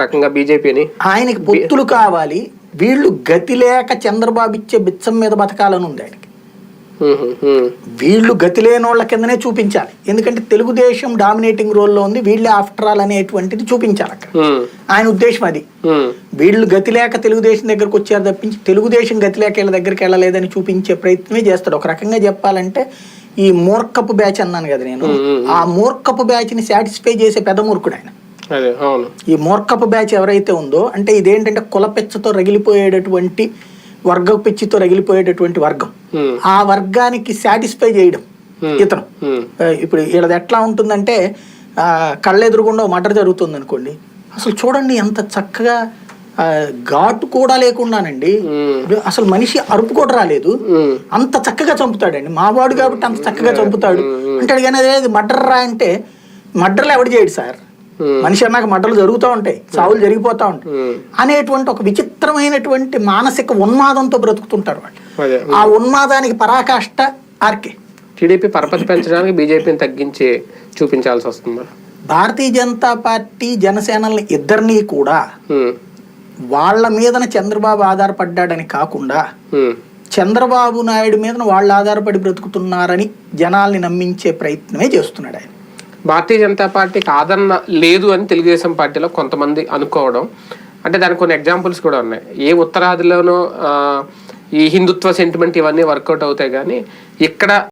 రకంగా బీజేపీని. ఆయనకి పొత్తులు కావాలి. వీళ్ళు గతి లేక చంద్రబాబు ఇచ్చే బిచ్చం మీద బతకాలని ఉంది ఆయనకి వీళ్ళు గతి లేని వాళ్ళ కిందనే చూపించాలి. ఎందుకంటే తెలుగుదేశం డామినేటింగ్ రోల్లో ఉంది. వీళ్ళే ఆఫ్టర్ ఆల్ అనేటువంటిది చూపించాలి అక్కడ. ఆయన ఉద్దేశం అది. వీళ్ళు గతి లేక తెలుగుదేశం దగ్గరకు వచ్చారు తప్పించి తెలుగుదేశం గతి లేక వీళ్ళ దగ్గరికి వెళ్ళలేదని చూపించే ప్రయత్నమే చేస్తాడు. ఒక రకంగా చెప్పాలంటే ఈ మూర్ఖపు బ్యాచ్ అన్నాను కదా నేను. ఆ మూర్ఖపు బ్యాచ్ని సాటిస్ఫై చేసే పెద్ద మూర్ఖుడు ఆయన. ఈ మూర్ఖపు బ్యాచ్ ఎవరైతే ఉందో అంటే ఇదేంటంటే కులపెచ్చతో రగిలిపోయేటటువంటి వర్గ పిచ్చితో రగిలిపోయేటటువంటి వర్గం. ఆ వర్గానికి సాటిస్ఫై చేయడం. ఇతను. ఇప్పుడు వీళ్ళది ఎట్లా ఉంటుందంటే కళ్ళెదురుగుండా మటర్ జరుగుతుంది అనుకోండి అసలు చూడండి ఎంత చక్కగా ఘాటు కూడా లేకుండానండి అసలు మనిషి అరుపు కూడా రాలేదు. అంత చక్కగా చంపుతాడండి. మావాడు కాబట్టి అంత చక్కగా చంపుతాడు. అంటాడు కానీ అదే అంటే మర్డర్లు ఎవడు చేయడు సార్? మనిషి అన్నాక మడ్డలు జరుగుతూ ఉంటాయి సావులు జరిగిపోతూ ఉంటాయి. అనేటువంటి ఒక విచిత్రమైనటువంటి మానసిక ఉన్మాదంతో బ్రతుకుతుంటారు వాళ్ళు. ఆ ఉన్మాదానికి పరాకాష్ట ఆర్కే. టీడీపీ పరపతి పెంచడానికి బీజేపీని తగ్గించి చూపించాల్సి వస్తుందా భారతీయ జనతా పార్టీ జనసేనల్ని ఇద్దరినీ కూడా వాళ్ళ మీదన చంద్రబాబు ఆధారపడ్డాడని కాకుండా చంద్రబాబు నాయుడు మీదన వాళ్ళు ఆధారపడి బ్రతుకుతున్నారని జనాల్ని నమ్మించే ప్రయత్నమే చేస్తున్నాడు ఆయన. భారతీయ జనతా పార్టీకి ఆదరణ లేదు అని తెలుగుదేశం పార్టీలో కొంతమంది అనుకోవడం. అంటే దానికి కొన్ని ఎగ్జాంపుల్స్ కూడా ఉన్నాయి. ఏ ఉత్తరాదిలోనూ ఈ హిందుత్వ సెంటిమెంట్ ఇవన్నీ వర్కౌట్ అవుతాయి కానీ ఇక్కడ